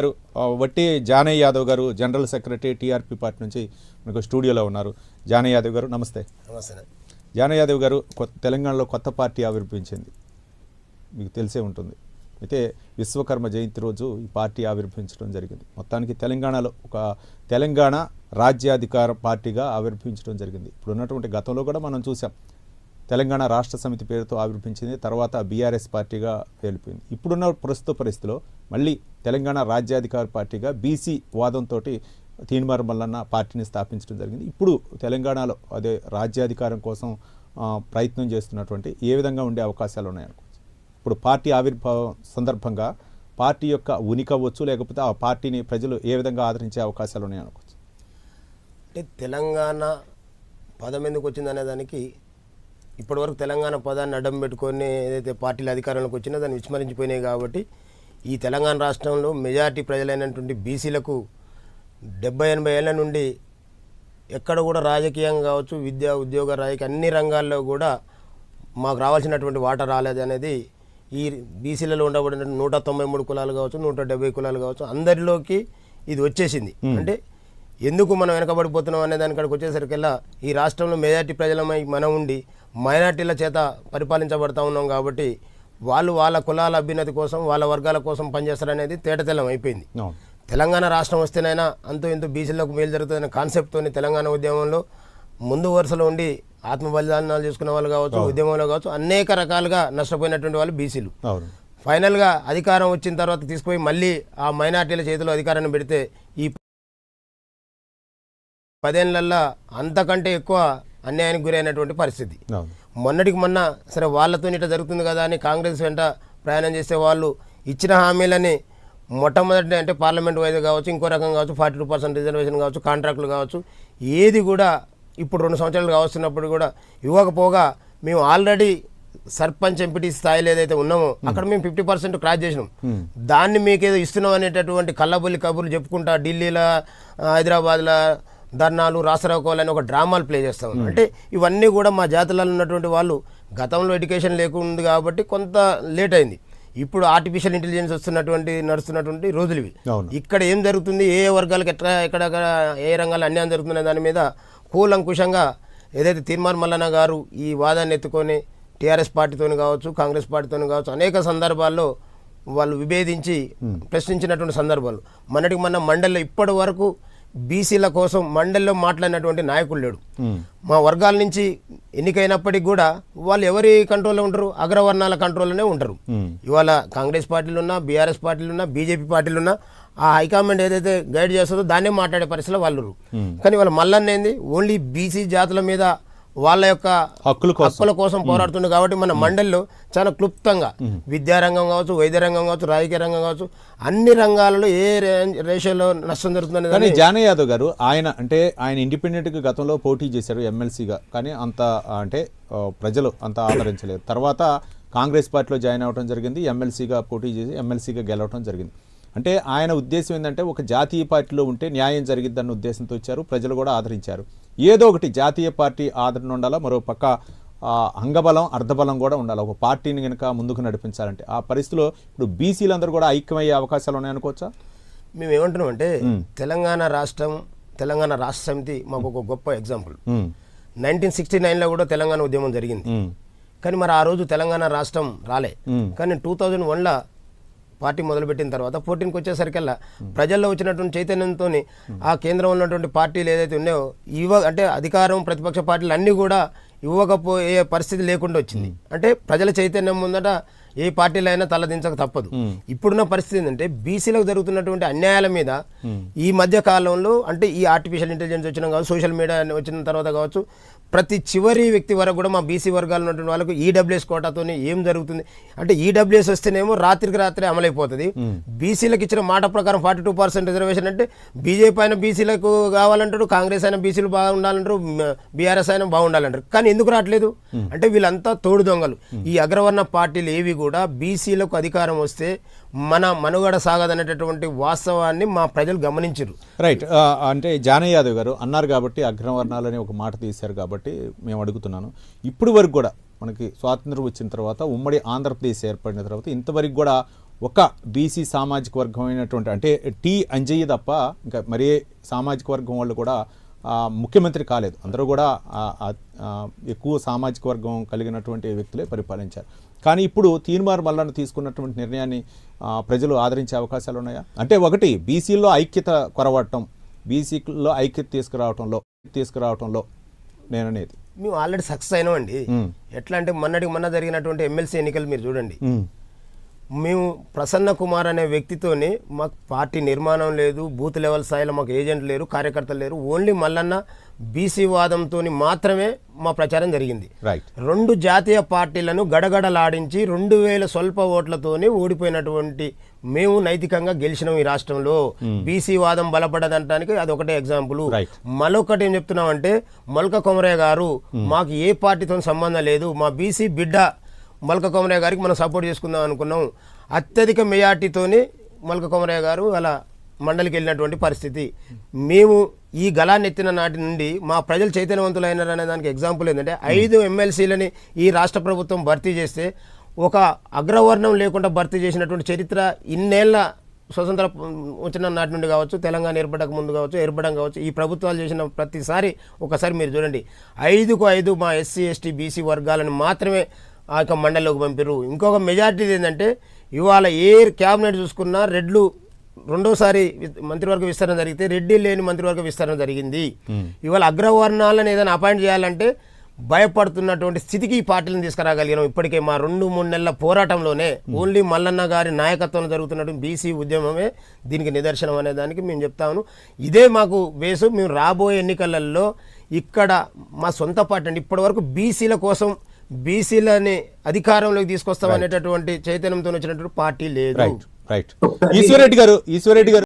గారు వట్టి జానయ్య యాదవ్ గారు జనరల్ సెక్రటరీ టీఆర్పీ పార్టీ నుంచి మనకు స్టూడియోలో ఉన్నారు. జానయ్య యాదవ్ గారు నమస్తే. నమస్తే జానయ్య యాదవ్ గారు కొత్త తెలంగాణలో కొత్త పార్టీ ఆవిర్భవించింది. మీకు తెలిసే ఉంటుంది. అయితే విశ్వకర్మ జయంతి రోజు ఈ పార్టీ ఆవిర్భవించడం జరిగింది. మొత్తానికి తెలంగాణలో ఒక తెలంగాణ రాజ్యాధికార పార్టీగా ఆవిర్భవించడం జరిగింది. ఇప్పుడు ఉన్నటువంటి గతంలో కూడా మనం చూసాం. తెలంగాణ రాష్ట్ర సమితి పేరుతో ఆవిర్భించింది తర్వాత బీఆర్ఎస్ పార్టీగా వెళ్ళిపోయింది ఇప్పుడున్న ప్రస్తుత పరిస్థితిలో మళ్ళీ తెలంగాణ రాజ్యాధికార పార్టీగా బీసీ వాదంతో తీన్మార్ మల్లన్న పార్టీని స్థాపించడం జరిగింది. ఇప్పుడు తెలంగాణలో అదే రాజ్యాధికారం కోసం ప్రయత్నం చేస్తున్నటువంటి ఏ విధంగా ఉండే అవకాశాలు ఉన్నాయనుకోవచ్చు ఇప్పుడు పార్టీ ఆవిర్భావం సందర్భంగా పార్టీ యొక్క ఉనికి అవ్వచ్చు లేకపోతే ఆ పార్టీని ప్రజలు ఏ విధంగా ఆదరించే అవకాశాలు ఉన్నాయనుకోవచ్చు అంటే తెలంగాణ పదం ఎందుకు వచ్చింది అనే దానికి ఇప్పటివరకు తెలంగాణ పదాన్ని అడ్డం పెట్టుకొని ఏదైతే పార్టీలు అధికారంలోకి వచ్చినా దాన్ని విస్మరించిపోయినాయి కాబట్టి ఈ తెలంగాణ రాష్ట్రంలో మెజారిటీ ప్రజలైనటువంటి బీసీలకు డెబ్బై ఎనభై ఏళ్ళ నుండి ఎక్కడ కూడా రాజకీయంగా కావచ్చు విద్య ఉద్యోగ రాజకీయ అన్ని రంగాల్లో కూడా మాకు రావాల్సినటువంటి వాటా రాలేదు అనేది ఈ బీసీలలో ఉండబడిన నూట తొంభై మూడు కులాలు కావచ్చు నూట డెబ్బై కులాలు కావచ్చు అందరిలోకి ఇది వచ్చేసింది. అంటే ఎందుకు మనం వెనకబడిపోతున్నాం అనే దానికాడికి వచ్చేసరికల్లా ఈ రాష్ట్రంలో మెజార్టీ ప్రజలమై మనం ఉండి మైనార్టీల చేత పరిపాలించబడతా ఉన్నాం కాబట్టి వాళ్ళు వాళ్ళ కులాల అభ్యున్నతి కోసం వాళ్ళ వర్గాల కోసం పనిచేస్తారనేది తేటతెల్లం అయిపోయింది. తెలంగాణ రాష్ట్రం వస్తేనైనా అంతో ఇంతో బీసీలకు మేలు జరుగుతుందనే కాన్సెప్ట్తోని తెలంగాణ ఉద్యమంలో ముందు వరుసలో ఉండి ఆత్మ బలిదానాలు చేసుకున్న వాళ్ళు కావచ్చు ఉద్యమంలో కావచ్చు అనేక రకాలుగా నష్టపోయినటువంటి వాళ్ళు బీసీలు. ఫైనల్గా అధికారం వచ్చిన తర్వాత తీసుకుపోయి మళ్ళీ ఆ మైనార్టీల చేతిలో అధికారాన్ని పెడితే ఈ పదేళ్ళల్లో అంతకంటే ఎక్కువ అన్యాయానికి గురైనటువంటి పరిస్థితి. మొన్నటికి మొన్న సరే వాళ్ళతో ఇట్లా జరుగుతుంది కదా అని కాంగ్రెస్ వెంట ప్రయాణం చేసే వాళ్ళు ఇచ్చిన హామీలని మొట్టమొదటి అంటే పార్లమెంట్ వైజ్ కావచ్చు ఇంకో రకం కావచ్చు ఫార్టీ టూ పర్సెంట్ రిజర్వేషన్ కావచ్చు కాంట్రాక్టులు కావచ్చు ఏది కూడా ఇప్పుడు రెండు సంవత్సరాలు కావస్తున్నప్పుడు కూడా ఇవ్వకపోగా మేము ఆల్రెడీ సర్పంచ్ ఎంపీటీ స్థాయిలో ఏదైతే ఉన్నామో అక్కడ మేము ఫిఫ్టీ పర్సెంట్ క్రాస్ చేసినాం. దాన్ని మీకేదో ఇస్తున్నాం అనేటటువంటి కళ్ళబొల్లి కబుర్లు చెప్పుకుంటా ఢిల్లీలో హైదరాబాద్లో ధర్నాలు రాసరాకోలు అని ఒక డ్రామాలు ప్లే చేస్తా. ఉన్నాం అంటే ఇవన్నీ కూడా మా జాతులలో ఉన్నటువంటి వాళ్ళు గతంలో ఎడ్యుకేషన్ లేకుంది కాబట్టి కొంత లేట్ అయింది. ఇప్పుడు ఆర్టిఫిషియల్ ఇంటెలిజెన్స్ వస్తున్నటువంటి నడుస్తున్నటువంటి రోజులు ఇవి. ఇక్కడ ఏం జరుగుతుంది? ఏ ఏ వర్గాలకు ఎట్లా ఎక్కడెక్కడ ఏ రంగాల్లో అన్యాయం జరుగుతున్న దాని మీద కూలంకుషంగా ఏదైతే తీర్మాన్ మల్లన్న గారు ఈ వాదాన్ని ఎత్తుకొని టీఆర్ఎస్ పార్టీతోని కావచ్చు కాంగ్రెస్ పార్టీతోని కావచ్చు అనేక సందర్భాల్లో వాళ్ళు విభేదించి ప్రశ్నించినటువంటి సందర్భాలు. మొన్నటికి మొన్న మండలిలో ఇప్పటి వరకు బీసీల కోసం మండలిలో మాట్లాడినటువంటి నాయకులు లేడు. మా వర్గాల నుంచి ఎన్నికైనప్పటికీ కూడా వాళ్ళు ఎవరి కంట్రోల్లో ఉంటారు? అగ్రవర్ణాల కంట్రోల్లోనే ఉంటారు. ఇవాళ కాంగ్రెస్ పార్టీలు ఉన్నా బీఆర్ఎస్ పార్టీలు ఉన్నా బీజేపీ పార్టీలు ఉన్నా ఆ హైకమాండ్ ఏదైతే గైడ్ చేస్తుందో దాన్నే మాట్లాడే పరిస్థితిలో వాళ్ళు కానీ వాళ్ళ మల్లన్న ఏంది? ఓన్లీ బీసీ జాతుల మీద వాళ్ళ యొక్క హక్కుల హక్కుల కోసం పోరాడుతుంది కాబట్టి మన మండలిలో చాలా క్లుప్తంగా విద్యారంగం కావచ్చు వైద్య రంగం కావచ్చు రాజకీయ రంగం కావచ్చు అన్ని రంగాలలో ఏ రే- రేషియోలో నష్టం జరుగుతుంది కానీ జానయ్య యాదవ్ గారు ఆయన అంటే ఆయన ఇండిపెండెంట్గా గతంలో పోటీ చేశారు ఎమ్మెల్సీగా. కానీ అంత అంటే ప్రజలు అంత ఆదరించలేదు. తర్వాత కాంగ్రెస్ పార్టీలో జాయిన్ అవ్వడం జరిగింది ఎమ్మెల్సీగా పోటీ చేసి ఎమ్మెల్సీగా గెలవడం జరిగింది. అంటే ఆయన ఉద్దేశం ఏంటంటే ఒక జాతీయ పార్టీలో ఉంటే న్యాయం జరిగిద్దన్న ఉద్దేశంతో వచ్చారు ప్రజలు కూడా ఆదరించారు. ఏదో ఒకటి జాతీయ పార్టీ ఆదరణ ఉండాలా మరో పక్క అంగబలం అర్ధబలం కూడా ఉండాలి? ఒక పార్టీని కనుక ముందుకు నడిపించాలంటే ఆ పరిస్థితిలో ఇప్పుడు బీసీలందరూ కూడా ఐక్యమయ్యే అవకాశాలు ఉన్నాయనుకోవచ్చా మేము ఏమంటున్నాం అంటే తెలంగాణ రాష్ట్రం తెలంగాణ రాష్ట్ర సమితి మాకు ఒక గొప్ప ఎగ్జాంపుల్. నైన్టీన్ సిక్స్టీ నైన్లో కూడా తెలంగాణ ఉద్యమం జరిగింది. కానీ మరి ఆ రోజు తెలంగాణ రాష్ట్రం రాలే. కానీ టూ థౌజండ్ వన్లో పార్టీ మొదలుపెట్టిన తర్వాత ఫోర్టీన్కి వచ్చేసరికల్లా ప్రజల్లో వచ్చినటువంటి చైతన్యంతో ఆ కేంద్రంలో ఉన్నటువంటి పార్టీలు ఏదైతే ఉన్నాయో ఇవ్వ అంటే అధికారం ప్రతిపక్ష పార్టీలు అన్నీ కూడా ఇవ్వకపోయే పరిస్థితి లేకుండా వచ్చింది. అంటే ప్రజల చైతన్యం ముందట ఏ పార్టీలో అయినా తలదించక తప్పదు. ఇప్పుడున్న పరిస్థితి ఏంటంటే బీసీలకు జరుగుతున్నటువంటి అన్యాయాల మీద ఈ మధ్య కాలంలో అంటే ఈ ఆర్టిఫిషియల్ ఇంటెలిజెన్స్ వచ్చిన కావచ్చు సోషల్ మీడియా వచ్చిన తర్వాత కావచ్చు ప్రతి చివరి వ్యక్తి వరకు కూడా మా బీసీ వర్గాలు ఉన్నటువంటి వాళ్ళకు ఈడబ్ల్యూఎస్ కోటాతోని ఏం జరుగుతుంది? అంటే ఈడబ్ల్యూఎస్ వస్తేనేమో రాత్రికి రాత్రి అమలైపోతుంది. బీసీలకు ఇచ్చిన మాట ప్రకారం ఫార్టీ టూ పర్సెంట్ రిజర్వేషన్ అంటే బీజేపీ అయినా బీసీలకు కావాలంటారు కాంగ్రెస్ అయినా బీసీలు బాగుండాలంటారు బీఆర్ఎస్ అయినా బాగుండాలంటారు. కానీ ఎందుకు రావట్లేదు? అంటే వీళ్ళంతా తోడు దొంగలు. ఈ అగ్రవర్ణ పార్టీలు ఏవి కూడా బీసీలకు అధికారం వస్తే మన మనుగడ సాగదనేటటువంటి వాస్తవాన్ని మా ప్రజలు గమనించరు. రైట్ అంటే జానయ్య యాదవ్ గారు అన్నారు కాబట్టి అగ్రవర్ణాలని ఒక మాట తీశారు కాబట్టి మేము అడుగుతున్నాను. ఇప్పుడు వరకు కూడా మనకి స్వాతంత్రం వచ్చిన తర్వాత ఉమ్మడి ఆంధ్రప్రదేశ్ ఏర్పడిన తర్వాత ఇంతవరకు కూడా ఒక బీసీ సామాజిక వర్గం అయినటువంటి అంటే టీ అంజయ్య తప్ప ఇంకా మరే సామాజిక వర్గం వాళ్ళు కూడా ముఖ్యమంత్రి కాలేదు. అందరూ కూడా ఎక్కువ సామాజిక వర్గం కలిగినటువంటి వ్యక్తులే పరిపాలించారు. కానీ ఇప్పుడు తీర్మార్ మల్లన్న తీసుకున్నటువంటి నిర్ణయాన్ని ప్రజలు ఆదరించే అవకాశాలు ఉన్నాయా? అంటే ఒకటి బీసీల్లో ఐక్యత కొరవటం బీసీలో ఐక్యత తీసుకురావటంలో తీసుకురావటంలో నేననేది. మేము ఆల్రెడీ సక్సెస్ అయినామండి. ఎట్లా అంటే మొన్నటికి మొన్న జరిగినటువంటి ఎమ్మెల్సీ ఎన్నికలు మీరు చూడండి. మేము ప్రసన్న కుమార్ అనే వ్యక్తితోని మాకు పార్టీ నిర్మాణం లేదు బూత్ లెవెల్ స్థాయిలో మాకు ఏజెంట్ లేరు కార్యకర్తలు లేరు. ఓన్లీ మల్లన్న బీసీ వాదంతో మాత్రమే మా ప్రచారం జరిగింది. రైట్ రెండు జాతీయ పార్టీలను గడగడలాడించి రెండు వేల స్వల్ప ఓట్లతోనే ఓడిపోయినటువంటి మేము నైతికంగా గెలిచినాం ఈ రాష్ట్రంలో. బీసీ వాదం బలపడదంటానికి అది ఒకటే ఎగ్జాంపుల్. మరొకటి ఏం చెప్తున్నామంటే మొలక కొమరయ్య గారు మాకు ఏ పార్టీతో సంబంధం లేదు మా బీసీ బిడ్డ మొలక కొమరయ్య గారికి మనం సపోర్ట్ చేసుకుందాం అనుకున్నాం. అత్యధిక మెజార్టీతోనే మొలక కొమరయ్య గారు అలా మండలికి వెళ్ళినటువంటి పరిస్థితి. మేము ఈ గలాన్ని ఎత్తిన నాటి నుండి మా ప్రజలు చైతన్యవంతులైనారు అనే దానికి ఎగ్జాంపుల్ ఏంటంటే ఐదు ఎమ్మెల్సీలని ఈ రాష్ట్ర ప్రభుత్వం భర్తీ చేస్తే ఒక అగ్రవర్ణం లేకుండా భర్తీ చేసినటువంటి చరిత్ర ఇన్నేళ్ళ స్వతంత్ర వచ్చిన నాటి నుండి కావచ్చు తెలంగాణ ఏర్పడక ముందు కావచ్చు ఏర్పడడం కావచ్చు ఈ ప్రభుత్వాలు చేసిన ప్రతిసారి ఒకసారి మీరు చూడండి. ఐదుకు ఐదు మా ఎస్సీ ఎస్టీ బీసీ వర్గాలను మాత్రమే ఆ యొక్క మండలిలోకి పంపారు ఇంకొక మెజార్టీ ఏంటంటే ఇవాళ ఏ క్యాబినెట్ చూసుకున్నా రెడ్లు రెండోసారి మంత్రివర్గ విస్తరణ జరిగితే రెడ్డి లేని మంత్రివర్గ విస్తరణ జరిగింది. ఇవాళ అగ్రవర్ణాలను ఏదైనా అపాయింట్ చేయాలంటే భయపడుతున్నటువంటి స్థితికి ఈ పార్టీలను తీసుకురాగలిగినాం ఇప్పటికే మా రెండు మూడు నెలల పోరాటంలోనే ఓన్లీ మల్లన్న గారి నాయకత్వంలో జరుగుతున్నటువంటి బీసీ ఉద్యమమే దీనికి నిదర్శనం అనే దానికి మేము చెప్తాను ఇదే మాకు బేసు మేము రాబోయే ఎన్నికలలో ఇక్కడ మా సొంత పార్టీ ఇప్పటివరకు బీసీల కోసం బీసీలని అధికారంలోకి తీసుకొస్తాం అనేటటువంటి చైతన్యంతో వచ్చినటువంటి పార్టీ లేదు. రైట్ రైట్ ఈశ్వరెడ్డి గారు ఈశ్వరెడ్డి గారు